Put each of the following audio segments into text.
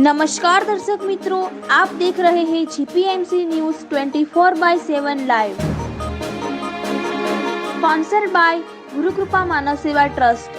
નમસ્કાર દર્શક મિત્રો આપ દેખ રહે હૈ GPMC news 24 by 7 live sponsor by Gurukrupa Manav Seva trust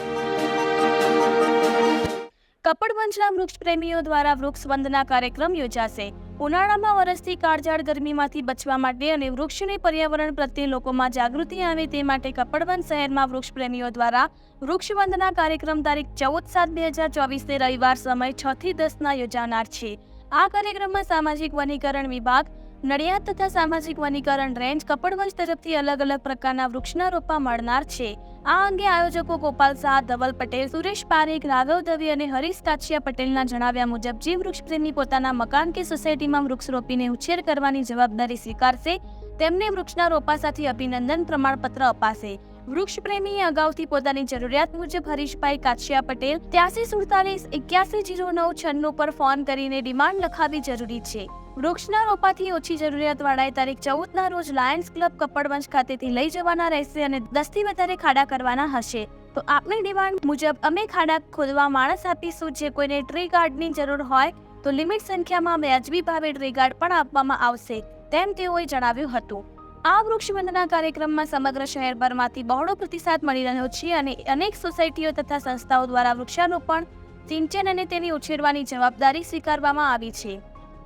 કપડવંજના વૃક્ષ પ્રેમીઓ દ્વારા વૃક્ષ વંદના કાર્યક્રમ યોજાશે. ઉનાળામાં વરસતી કાળઝાળ ગરમીમાંથી બચવા માટે અને વૃક્ષની પર્યાવરણ પ્રત્યે લોકોમાં જાગૃતિ આવે તે માટે કપડવંત શહેરમાં વૃક્ષ પ્રેમીઓ દ્વારા વૃક્ષવંદના કાર્યક્રમ તારીખ ચૌદ સાત બે હજાર ચોવીસને રવિવાર સમય છ થી દસના યોજાનાર છે. આ કાર્યક્રમમાં સામાજિક વનીકરણ વિભાગ, નડિયાદ તથા સામાજિક વનીકરણ રેન્જ કપડવંજ તરફથી અલગ અલગ પ્રકારના વૃક્ષના રોપા મળનાર છે. આ અંગે આયોજકો ગોપાલ શાહ, ધવલ પટેલ, સુરેશ પારેખ, રાઘવ દવે અને હરીશ કાછિયા પટેલના જણાવ્યા મુજબ જે વૃક્ષપ્રેમી પોતાના મકાન કે સોસાયટીમાં વૃક્ષ રોપીને ઉછેર કરવાની જવાબદારી સ્વીકારશે, તેમને વૃક્ષના રોપા સાથે અભિનંદન પ્રમાણપત્ર અપાશે. વૃક્ષપ્રેમી અગાઉથી પોતાની જરૂરિયાત મુજબ હરીશભાઈ કાછિયા પટેલ, ત્યાસી સુડતાલીસ, એક્યાસી જીરો નવ, છન્નું પર ફોન કરીને ડિમાન્ડ લખાવી જરૂરી છે. વૃક્ષના રોપાથી ઓછી જરૂરિયાતવાળાએ તારીખ ચૌદના રોજ લાયન્સ ક્લબ કપડવંશ ખાતેથી લઈ જવાના રહેશે અને દસથી વધારે ખાડા કરવાના હશે. તો આપની ડિમાન્ડ મુજબ અમે ખાડા ખોદવા માણસ આપીશું જે કોઈને ટ્રી ગાર્ડની જરૂર હોય તો લિમિટ સંખ્યામાં વ્યાજબી ભાવે ટ્રી ગાર્ડ પણ આપવામાં આવશે, તેમ તેઓએ જણાવ્યું હતું. આ વૃક્ષ વંદના કાર્યક્રમમાં સમગ્ર શહેરભરમાંથી બહોળો પ્રતિસાદ મળી રહ્યો છે અને અનેક સોસાયટીઓ તથા સંસ્થાઓ દ્વારા વૃક્ષારોપણ, સિંચન અને તેની ઉછેરવાની જવાબદારી સ્વીકારવામાં આવી છે.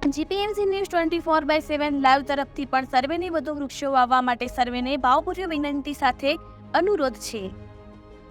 GPMC news twenty four by seven live તરફથી પણ સર્વેને વધુ વૃક્ષો વાવવા માટે સર્વેને ભાવપૂર્વક વિનંતી સાથે અનુરોધ છે.